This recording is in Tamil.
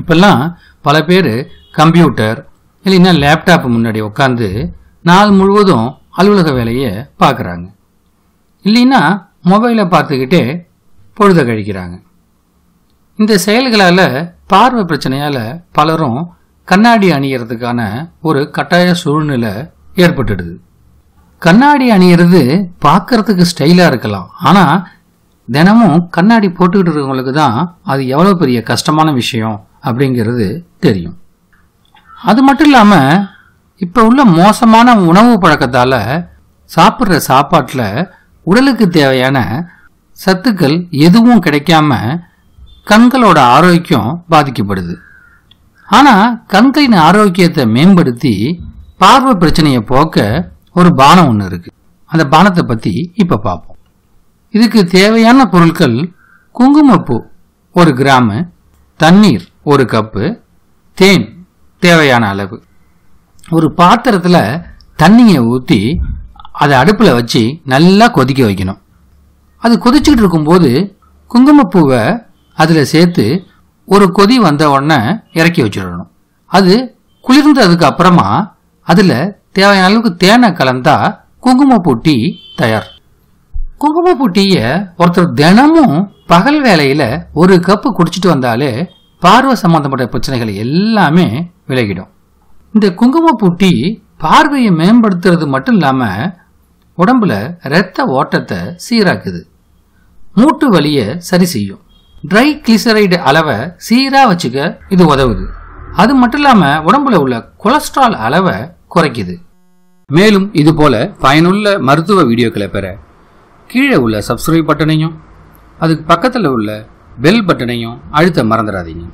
இப்பெல்லாம் பல பேர் கம்ப்யூட்டர் இல்லைன்னா லேப்டாப் முன்னாடி உட்காந்து நாள் முழுவதும் அலுவலக வேலையை பார்க்குறாங்க இல்லைன்னா மொபைலை பார்த்துக்கிட்டே பொழுத கழிக்கிறாங்க. இந்த செயல்களால் பார்வை பிரச்சனையால் பலரும் கண்ணாடி அணியறதுக்கான ஒரு கட்டாய சூழ்நிலை ஏற்பட்டுடுது. கண்ணாடி அணியிறது பார்க்கறதுக்கு ஸ்டைலாக இருக்கலாம். ஆனால் தினமும் கண்ணாடி போட்டுக்கிட்டு இருக்கவங்களுக்கு தான் அது எவ்வளோ பெரிய கஷ்டமான விஷயம். அப்படிங்கிறது தெரியும். அது மட்டும் இல்லாமல் இப்போ உள்ள மோசமான உணவு பழக்கத்தால் சாப்பிட்ற சாப்பாட்டில் உடலுக்கு தேவையான சத்துக்கள் எதுவும் கிடைக்காம கண்களோட ஆரோக்கியம் பாதிக்கப்படுது. ஆனால் கண்களின் ஆரோக்கியத்தை மேம்படுத்தி பார்வை பிரச்சனையை போக்க ஒரு பானம் ஒன்று இருக்குது அந்த பானத்தை பற்றி இப்போ பார்ப்போம். இதுக்கு தேவையான பொருட்கள் குங்குமப்பூ ஒரு கிராமு தண்ணீர் ஒரு கப்பு தேன் தேவையான அளவு. ஒரு பாத்திரத்தில் தண்ணியை ஊற்றி அதை அடுப்பில் வச்சு நல்லா கொதிக்க வைக்கணும். அது கொதிச்சுக்கிட்டு இருக்கும்போது குங்குமப்பூவை அதில் சேர்த்து ஒரு கொதி வந்த உடனே இறக்கி வச்சிடணும். அது குளிர்ந்ததுக்கு அப்புறமா அதில் தேவையான அளவுக்கு தேனை கலந்தா குங்குமப்பூ டீ தயார். குங்குமப்பூ டீயை ஒருத்தர் தினமும் பகல் வேலையில் ஒரு கப்பு குடிச்சிட்டு வந்தாலே பார்வை சம்பந்தப்பட்ட பிரச்சனைகள் எல்லாமே விலகிடும். இந்த குங்குமப்பூ டீ பார்வையை மேம்படுத்துறது மட்டும் இல்லாமல் உடம்புல இரத்த ஓட்டத்தை சீராக்குது. மூட்டு வலியை சரி செய்யும். ட்ரை கிளிசரைடு அளவை சீராக வச்சுக்க இது உதவுது. அது மட்டும் இல்லாமல் உடம்புல உள்ள கொலஸ்ட்ரால் அளவை குறைக்குது. மேலும் இது போல பயனுள்ள மருத்துவ வீடியோக்களை பெற கீழே உள்ள சப்ஸ்கிரைப் பட்டனையும் அதுக்கு பக்கத்தில் உள்ள பெல் பட்டனையும் அழுத்த மறந்துடாதீங்க